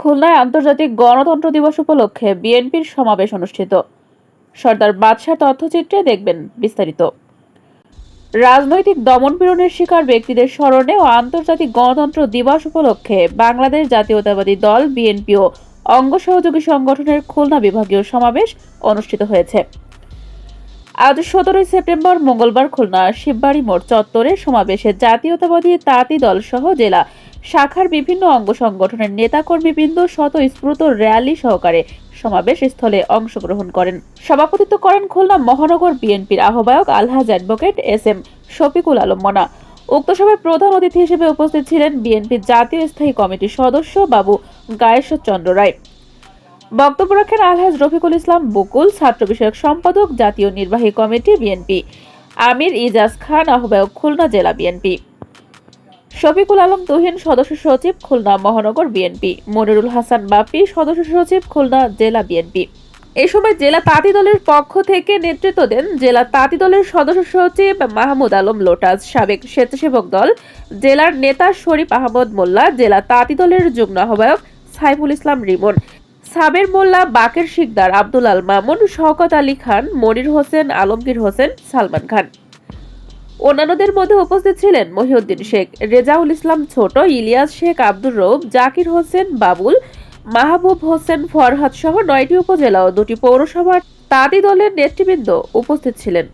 খুলনায় আন্তর্জাতিক গণতন্ত্র দিবস উপলক্ষে বিএনপির সমাবেশ অনুষ্ঠিত। সর্দার বাদশাহ তথ্যচিত্রে দেখবেন বিস্তারিত। রাজনৈতিক দমনপীড়নের শিকার ব্যক্তিদের স্মরণে ও আন্তর্জাতিক গণতন্ত্র দিবস উপলক্ষে বাংলাদেশ জাতীয়তাবাদী দল, বিএনপি ও অঙ্গ সহযোগী সংগঠনের খুলনা বিভাগীয় সমাবেশ অনুষ্ঠিত হয়েছে। আজ সতেরোই সেপ্টেম্বর মঙ্গলবার খুলনা শিববাড়ি মোড় চত্বরে সমাবেশে জাতীয়তাবাদী তাঁতি দল সহ জেলা শাখার বিভিন্ন অঙ্গ সংগঠনের নেতাকর্মীবৃন্দ স্বতঃস্ফূর্ত র্যালি সহকারে সমাবেশ স্থলে অংশগ্রহণ করেন। সভাপতিত্ব করেন খুলনা মহানগর বিএনপির আহ্বায়ক আলহাজ advocate S M Shafikul Alam Mona. উক্ত সভায় প্রধান অতিথি হিসেবে উপস্থিত ছিলেন বিএনপির জাতীয় স্থায়ী কমিটির সদস্য বাবু গায়েশ্বর চন্দ্র রায়। বক্তব্য রাখেন আলহাজ রফিকুল ইসলাম বকুল, ছাত্র বিষয়ক সম্পাদক, জাতীয় নির্বাহী কমিটি বিএনপি। আমির ইজাজ খান, আহ্বায়ক খুলনা জেলা বিএনপি। শফিকুল আলম তুহিন সদস্য সচিব খুলনা মহানগর বিএনপি। মনিরুল হাসান বাপি সদস্য সচিব খুলনা জেলা বিএনপি। এ সময় জেলা তাঁতি দলের পক্ষ থেকে নেতৃত্ব দেন জেলা তাঁতি দলের সদস্য সচিব মাহমুদ আলম লোটাস, সাবেক স্বেচ্ছাসেবক দল জেলার নেতা শরীফ আহমদ মোল্লা, জেলা তাঁতি দলের যুগ্ম আহ্বায়ক সাইফুল ইসলাম রিমন, সাবের মোল্লা বাকের শিকদার আব্দুল আল মামুন, শওকত আলী খান, মনির হোসেন, আলমগীর হোসেন, সালমান খান। অন্যান্যদের মধ্যে উপস্থিত ছিলেন মহিউদ্দিন শেখ, রেজাউল ইসলাম ছোট, ইলিয়াস শেখ, আব্দুর রৌফ জাকির হোসেন বাবুল, মাহবুব হোসেন ফরহাদ সহ নয়টি উপজেলা ও দুটি পৌরসভার তাঁতি দলের নেতৃবৃন্দ উপস্থিত ছিলেন।